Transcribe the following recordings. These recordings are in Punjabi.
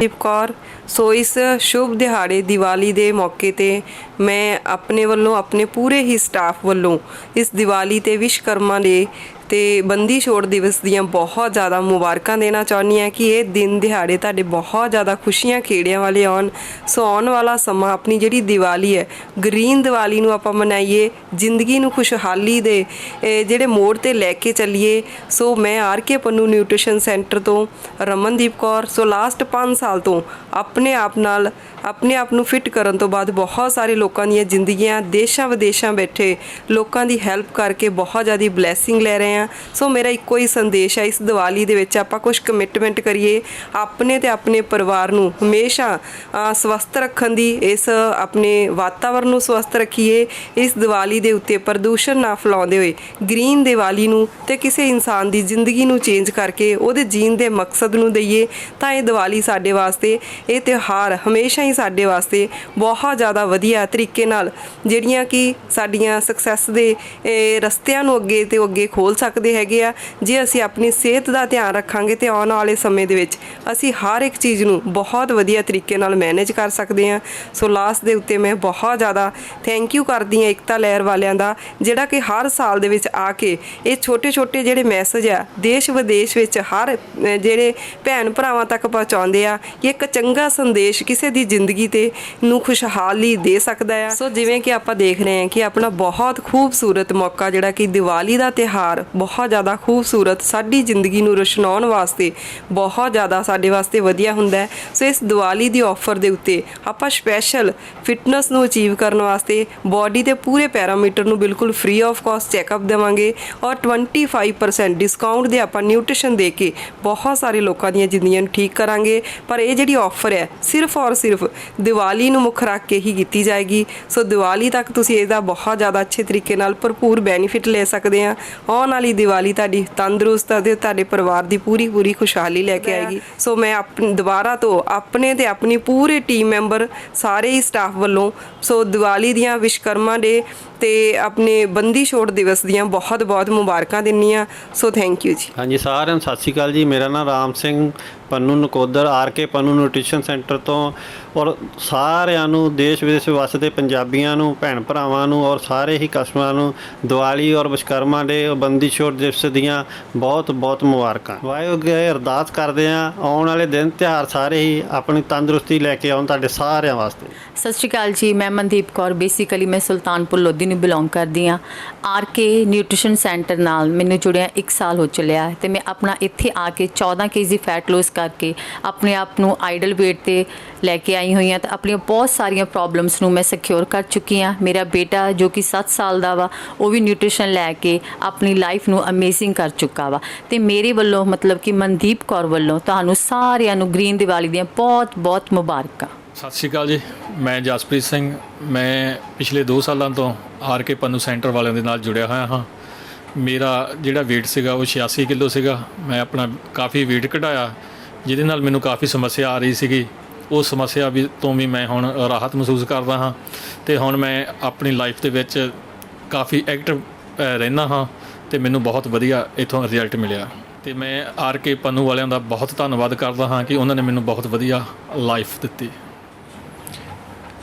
ਦੀਪ ਕੌਰ। ਸੋ ਇਸ ਸ਼ੁਭ ਦਿਹਾੜੇ ਦੀਵਾਲੀ ਦੇ ਮੌਕੇ ਤੇ ਮੈਂ ਆਪਣੇ ਵੱਲੋਂ, ਆਪਣੇ ਪੂਰੇ ਹੀ ਸਟਾਫ ਵੱਲੋਂ ਇਸ ਦੀਵਾਲੀ ਤੇ ਵਿਸ਼ਕਰਮਾ ਦੇ ਤੇ ਬੰਦੀ ਛੋੜ ਦਿਵਸ ਦੀਆਂ ਬਹੁਤ ਜ਼ਿਆਦਾ ਮੁਬਾਰਕਾਂ ਦੇਣਾ ਚਾਹੁੰਦੀ ਹਾਂ ਕਿ ਇਹ ਦਿਨ ਦਿਹਾੜੇ ਤੁਹਾਡੇ ਬਹੁਤ ਜ਼ਿਆਦਾ ਖੁਸ਼ੀਆਂ ਖੇੜਿਆਂ ਵਾਲੇ ਆਉਣ। ਸੋ ਆਉਣ ਵਾਲਾ ਸਮਾਂ ਆਪਣੀ ਜਿਹੜੀ ਦੀਵਾਲੀ ਹੈ, ਗ੍ਰੀਨ ਦੀਵਾਲੀ ਨੂੰ ਆਪਾਂ ਮਨਾਈਏ, ਜ਼ਿੰਦਗੀ ਨੂੰ ਖੁਸ਼ਹਾਲੀ ਦੇ ਜਿਹੜੇ ਮੋੜ ਤੇ ਲੈ ਕੇ ਚੱਲੀਏ। ਸੋ ਮੈਂ R K Pannu Nutrition Centre ਤੋਂ ਰਮਨਦੀਪ ਕੌਰ। ਸੋ ਲਾਸਟ 5 ਸਾਲ ਤੋਂ ਆਪਣੇ ਆਪ ਨਾਲ, ਆਪਣੇ ਆਪ ਨੂੰ ਫਿੱਟ ਕਰਨ ਤੋਂ ਬਾਅਦ ਬਹੁਤ ਸਾਰੇ ਲੋਕਾਂ ਦੀਆਂ ਜ਼ਿੰਦਗੀਆਂ ਦੇਸ਼ਾਂ ਵਿਦੇਸ਼ਾਂ ਬੈਠੇ ਲੋਕਾਂ ਦੀ ਹੈਲਪ ਕਰਕੇ ਬਹੁਤ ਜ਼ਿਆਦਾ ਬਲੇਸਿੰਗ ਲੈ ਰਹੇ ਹਾਂ। ਸੋ ਮੇਰਾ ਇੱਕੋ ਹੀ ਸੰਦੇਸ਼ ਹੈ ਇਸ ਦੀਵਾਲੀ ਦੇ ਵਿੱਚ ਆਪਾਂ ਕੁਝ ਕਮਿਟਮੈਂਟ ਕਰੀਏ ਆਪਣੇ ਤੇ ਆਪਣੇ ਪਰਿਵਾਰ ਨੂੰ। ਹਮੇਸ਼ਾ ਸਵਸਥ ਰੱਖਣ ਦੀ, ਇਸ ਆਪਣੇ ਵਾਤਾਵਰਣ ਨੂੰ ਸਵਸਥ ਰੱਖੀਏ, ਇਸ ਦੀਵਾਲੀ ਦੇ ਉੱਤੇ ਪ੍ਰਦੂਸ਼ਣ ਨਾ ਫੈਲਾਉਂਦੇ ਹੋਏ। ਗ੍ਰੀਨ ਦੀਵਾਲੀ ਨੂੰ ਤੇ ਕਿਸੇ ਇਨਸਾਨ ਦੀ ਜ਼ਿੰਦਗੀ ਨੂੰ ਚੇਂਜ ਕਰਕੇ ਉਹਦੇ ਜੀਣ ਦੇ ਮਕਸਦ ਨੂੰ ਦਈਏ, ਤਾਂ ਇਹ ਦੀਵਾਲੀ ਸਾਡੇ ਵਾਸਤੇ, ਇਹ ਤਿਉਹਾਰ ਹਮੇਸ਼ਾ ਹੀ ਸਾਡੇ ਵਾਸਤੇ ਬਹੁਤ ਜ਼ਿਆਦਾ ਵਧੀਆ ਤਰੀਕੇ ਨਾਲ, ਜਿਹੜੀਆਂ ਕਿ ਸਾਡੀਆਂ ਸਕਸੈਸ ਦੇ ਰਸਤਿਆਂ ਨੂੰ ਅੱਗੇ ਤੇ ਅੱਗੇ ਖੋਲ ਸਕਦੇ ਹੈਗੇ ਆ, ਜੇ ਅਸੀਂ ਆਪਣੀ ਸਿਹਤ ਦਾ ਧਿਆਨ ਰੱਖਾਂਗੇ ਤੇ ਆਉਣ ਵਾਲੇ ਸਮੇਂ ਦੇ ਵਿੱਚ ਅਸੀਂ ਹਰ ਇੱਕ ਚੀਜ਼ ਨੂੰ ਬਹੁਤ ਵਧੀਆ ਤਰੀਕੇ ਨਾਲ ਮੈਨੇਜ ਕਰ ਸਕਦੇ ਹਾਂ। ਸੋ ਲਾਸਟ ਦੇ ਉੱਤੇ ਮੈਂ ਬਹੁਤ ਜ਼ਿਆਦਾ ਥੈਂਕ ਯੂ ਕਰਦੀ ਹਾਂ ਇਕਤਾ ਲਹਿਰ ਵਾਲਿਆਂ ਦਾ, ਜਿਹੜਾ ਕਿ ਹਰ ਸਾਲ ਦੇ ਵਿੱਚ ਆ ਕੇ ਇਹ ਛੋਟੇ ਛੋਟੇ ਜਿਹੜੇ ਮੈਸੇਜ ਆ ਦੇਸ਼ ਵਿਦੇਸ਼ ਵਿੱਚ ਹਰ ਜਿਹੜੇ ਭੈਣ ਭਰਾਵਾਂ ਤੱਕ ਪਹੁੰਚਾਉਂਦੇ ਆ ਕਿ ਇੱਕ ਚੰਗਾ ਸੰਦੇਸ਼ ਕਿਸੇ ਦੀ ਜ਼ਿੰਦਗੀ ਤੇ ਨੂੰ ਖੁਸ਼ਹਾਲੀ ਦੇ ਸਕਦਾ ਆ। ਸੋ ਜਿਵੇਂ ਕਿ ਆਪਾਂ ਦੇਖ ਰਹੇ ਹਾਂ ਕਿ ਆਪਣਾ ਬਹੁਤ ਖੂਬਸੂਰਤ ਮੌਕਾ ਜਿਹੜਾ ਕਿ ਦੀਵਾਲੀ ਦਾ ਤਿਹਾਰ ਬਹੁਤ ਜ਼ਿਆਦਾ ਖੂਬਸੂਰਤ ਸਾਡੀ ਜ਼ਿੰਦਗੀ ਨੂੰ ਰੋਸ਼ਨਾਉਣ ਵਾਸਤੇ, ਬਹੁਤ ਜ਼ਿਆਦਾ ਸਾਡੇ ਵਾਸਤੇ ਵਧੀਆ ਹੁੰਦਾ ਸੋ ਇਸ ਦੀਵਾਲੀ ਦੀ ਆਫਰ ਦੇ ਉੱਤੇ ਆਪਾਂ ਸਪੈਸ਼ਲ ਫਿਟਨੈਸ ਨੂੰ ਅਚੀਵ ਕਰਨ ਵਾਸਤੇ ਬਾਡੀ ਦੇ ਪੂਰੇ ਪੈਰਾਮੀਟਰ ਨੂੰ ਬਿਲਕੁਲ ਫ੍ਰੀ ਆਫ ਕਾਸਟ ਚੈੱਕਅਪ ਦੇਵਾਂਗੇ ਔਰ 25% ਡਿਸਕਾਊਂਟ ਦੇ ਆਪਾਂ ਨਿਊਟ੍ਰੀਸ਼ਨ ਦੇ ਕੇ ਬਹੁਤ ਸਾਰੇ ਲੋਕਾਂ ਦੀਆਂ ਜ਼ਿੰਦਗੀਆਂ ਨੂੰ ਠੀਕ ਕਰਾਂਗੇ। ਪਰ ਇਹ ਜਿਹੜੀ ਆਫਰ ਹੈ, ਸਿਰਫ ਔਰ ਸਿਰਫ ਦੀਵਾਲੀ ਨੂੰ ਮੁੱਖ ਰੱਖ ਕੇ ਹੀ ਕੀਤੀ ਜਾਏਗੀ। ਸੋ ਦੀਵਾਲੀ ਤੱਕ ਤੁਸੀਂ ਇਹਦਾ ਬਹੁਤ ਜ਼ਿਆਦਾ ਅੱਛੇ ਤਰੀਕੇ ਨਾਲ ਭਰਪੂਰ ਬੈਨੀਫਿਟ ਲੈ ਸਕਦੇ ਆ ਆਉਣ ਵਾਲੀ ਦੀਵਾਲੀ ਤੁਹਾਡੀ ਤੰਦਰੁਸਤ ਅਤੇ ਤੁਹਾਡੇ ਪਰਿਵਾਰ ਦੀ ਪੂਰੀ ਪੂਰੀ ਖੁਸ਼ਹਾਲੀ ਲੈ ਕੇ ਆਏਗੀ। ਸੋ ਮੈਂ ਆਪਣੀ ਦੁਬਾਰਾ ਤੋਂ ਆਪਣੇ ਤੇ ਆਪਣੀ ਪੂਰੇ ਟੀਮ ਮੈਂਬਰ ਸਾਰੇ ਹੀ ਸਟਾਫ ਵੱਲੋਂ ਸੋ ਦੀਵਾਲੀ ਦੀਆਂ ਵਿਸ਼ਕਰਮਾ ਡੇ ਤੇ ਆਪਣੇ ਬੰਦੀ ਛੋੜ ਦਿਵਸ ਦੀਆਂ ਬਹੁਤ ਬਹੁਤ ਮੁਬਾਰਕਾਂ ਦਿੰਨੀ ਆ। ਸੋ ਥੈਂਕ ਯੂ ਜੀ। ਹਾਂਜੀ ਸਾਰਿਆਂ ਨੂੰ ਸਤਿ ਸ਼੍ਰੀ ਅਕਾਲ ਜੀ। ਮੇਰਾ ਨਾਮ Ram Singh Pannu Nakodar R K Pannu Nutrition Centre ਤੋਂ। ਔਰ ਸਾਰਿਆਂ ਨੂੰ ਦੇਸ਼ ਵਿਦੇਸ਼ ਵਸਦੇ ਪੰਜਾਬੀਆਂ ਨੂੰ ਭੈਣ ਭਰਾਵਾਂ ਨੂੰ ਔਰ ਸਾਰੇ ਹੀ ਕਸਟਮਰਾਂ ਨੂੰ ਦੀਵਾਲੀ ਔਰ ਵਿਸ਼ਕਰਮਾ ਦੇ ਬੰਦੀ ਛੋੜ ਦਿਵਸ ਦੀਆਂ ਬਹੁਤ ਬਹੁਤ ਮੁਬਾਰਕਾਂ। ਵਾਹਿਗੁਰੂ ਅੱਗੇ ਅਰਦਾਸ ਕਰਦੇ ਆ ਆਉਣ ਵਾਲੇ ਦਿਨ ਤਿਉਹਾਰ ਸਾਰੇ ਹੀ ਆਪਣੀ ਤੰਦਰੁਸਤੀ ਲੈ ਕੇ ਆਉਣ ਤੁਹਾਡੇ ਸਾਰਿਆਂ ਵਾਸਤੇ। ਸਤਿ ਸ਼੍ਰੀ ਅਕਾਲ ਜੀ। ਮੈਂ ਮਨਦੀਪ ਕੌਰ। ਬੇਸਿਕਲੀ ਮੈਂ ਸੁਲਤਾਨਪੁਰ ਲੋਧੀ ਨੂੰ ਬਿਲੋਂਗ ਕਰਦੀ ਆ। ਆਰ ਕੇ ਨਿਊਟ੍ਰੀਸ਼ਨ ਸੈਂਟਰ ਨਾਲ ਮੈਨੂੰ ਜੁੜਿਆ 1 ਸਾਲ ਹੋ ਚੱਲਿਆ ਹੈ ਤੇ ਮੈਂ ਆਪਣਾ ਇੱਥੇ ਆ ਕੇ 14 ਕੇਜੀ ਫੈਟ ਲੋਸ ਕਰਕੇ ਆਪਣੇ ਆਪ ਨੂੰ ਆਈਡਲ weight ਤੇ ਲੈ ਕੇ ਆਈ ਹੋਈ ਹਾਂ ਤੇ ਆਪਣੀਆਂ ਬਹੁਤ ਸਾਰੀਆਂ ਪ੍ਰੋਬਲਮਸ ਨੂੰ ਮੈਂ ਸਿਕਿਉਰ ਕਰ ਚੁੱਕੀ ਹਾਂ ਮੇਰਾ ਬੇਟਾ ਜੋ ਕਿ 7 ਸਾਲ ਦਾ ਵਾ, ਉਹ ਵੀ ਨਿਊਟ੍ਰੀਸ਼ਨ ਲੈ ਕੇ ਆਪਣੀ ਲਾਈਫ ਨੂੰ ਅਮੇਜ਼ਿੰਗ ਕਰ ਚੁੱਕਾ ਵਾ। ਤੇ ਮੇਰੇ ਵੱਲੋਂ ਮਤਲਬ ਕਿ ਮਨਦੀਪ ਕੌਰ ਵੱਲੋਂ ਤੁਹਾਨੂੰ ਸਾਰਿਆਂ ਨੂੰ ਗ੍ਰੀਨ ਦੀਵਾਲੀ ਦੀਆਂ ਬਹੁਤ ਬਹੁਤ ਮੁਬਾਰਕਾਂ। ਸਤਿ ਸ਼੍ਰੀ ਅਕਾਲ ਜੀ। ਮੈਂ ਜਸਪ੍ਰੀਤ ਸਿੰਘ, ਮੈਂ ਪਿਛਲੇ 2 ਸਾਲਾਂ ਤੋਂ ਆਰ ਕੇ ਪੰਨੂ ਸੈਂਟਰ ਵਾਲਿਆਂ ਦੇ ਨਾਲ ਜੁੜਿਆ ਹੋਇਆ ਹਾਂ। ਮੇਰਾ ਜਿਹੜਾ weight ਸੀਗਾ ਉਹ 86 ਕਿਲੋ ਸੀਗਾ। ਮੈਂ ਆਪਣਾ ਕਾਫੀ weight ਘਟਾਇਆ, ਜਿਹਦੇ ਨਾਲ ਮੈਨੂੰ ਕਾਫੀ ਸਮੱਸਿਆ ਆ ਰਹੀ ਸੀਗੀ। ਉਹ ਸਮੱਸਿਆ ਵੀ ਤੋਂ ਵੀ ਮੈਂ ਹੁਣ ਰਾਹਤ ਮਹਿਸੂਸ ਕਰਦਾ ਹਾਂ ਤੇ ਹੁਣ ਮੈਂ ਆਪਣੀ ਲਾਈਫ ਦੇ ਵਿੱਚ ਕਾਫੀ ਐਕਟਿਵ ਰਹਿਣਾ ਹਾਂ ਤੇ ਮੈਨੂੰ ਬਹੁਤ ਵਧੀਆ ਇਥੋਂ ਰਿਜ਼ਲਟ ਮਿਲਿਆ। ਤੇ ਮੈਂ ਆਰ ਕੇ ਪੰਨੂ ਵਾਲਿਆਂ ਦਾ ਬਹੁਤ ਧੰਨਵਾਦ ਕਰਦਾ ਹਾਂ ਕਿ ਉਹਨਾਂ ਨੇ ਮੈਨੂੰ ਬਹੁਤ ਵਧੀਆ ਲਾਈਫ ਦਿੱਤੀ।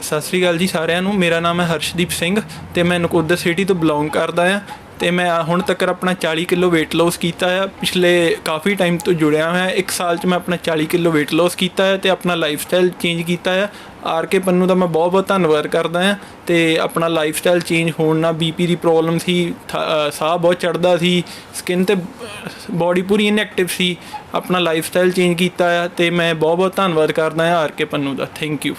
ਸਤਿ ਸ੍ਰੀ ਅਕਾਲ ਜੀ ਸਾਰਿਆਂ ਨੂੰ। ਮੇਰਾ ਨਾਮ ਹੈ ਹਰਸ਼ਦੀਪ ਸਿੰਘ ਤੇ ਮੈਂ ਨਕੋਦਰ ਸਿਟੀ ਤੋਂ ਬਿਲੋਂਗ ਕਰਦਾ ਆ ਤੇ ਮੈਂ ਹੁਣ ਤੱਕ ਆਪਣਾ 40 ਕਿਲੋ weight loss ਕੀਤਾ ਆ। ਪਿਛਲੇ ਕਾਫੀ ਟਾਈਮ ਤੋਂ ਜੁੜਿਆ ਹੋਇਆ ਇੱਕ ਸਾਲ 'ਚ ਮੈਂ ਆਪਣਾ 40 ਕਿਲੋ weight loss ਕੀਤਾ ਹੈ ਤੇ ਆਪਣਾ ਲਾਈਫ ਸਟਾਈਲ ਚੇਂਜ ਕੀਤਾ ਆ ਆਰ ਕੇ ਪੰਨੂ ਦਾ ਮੈਂ ਬਹੁਤ ਬਹੁਤ ਧੰਨਵਾਦ ਕਰਦਾ ਆ ਤੇ ਆਪਣਾ ਲਾਈਫ ਸਟਾਈਲ ਚੇਂਜ ਹੋਣ ਨਾਲ ਬੀਪੀ ਦੀ ਪ੍ਰੋਬਲਮ ਸੀ, ਥ- ਸਾਹ ਬਹੁਤ ਚੜਦਾ ਸੀ ਸਕਿਨ ਤੇ ਬਾਡੀ ਪੂਰੀ ਇਨਐਕਟਿਵ ਸੀ। ਆਪਣਾ ਲਾਈਫ ਸਟਾਈਲ ਚੇਂਜ ਕੀਤਾ ਆ ਤੇ ਮੈਂ ਬਹੁਤ ਬਹੁਤ ਧੰਨਵਾਦ ਕਰਦਾ ਆ R K Pannu the. Thank you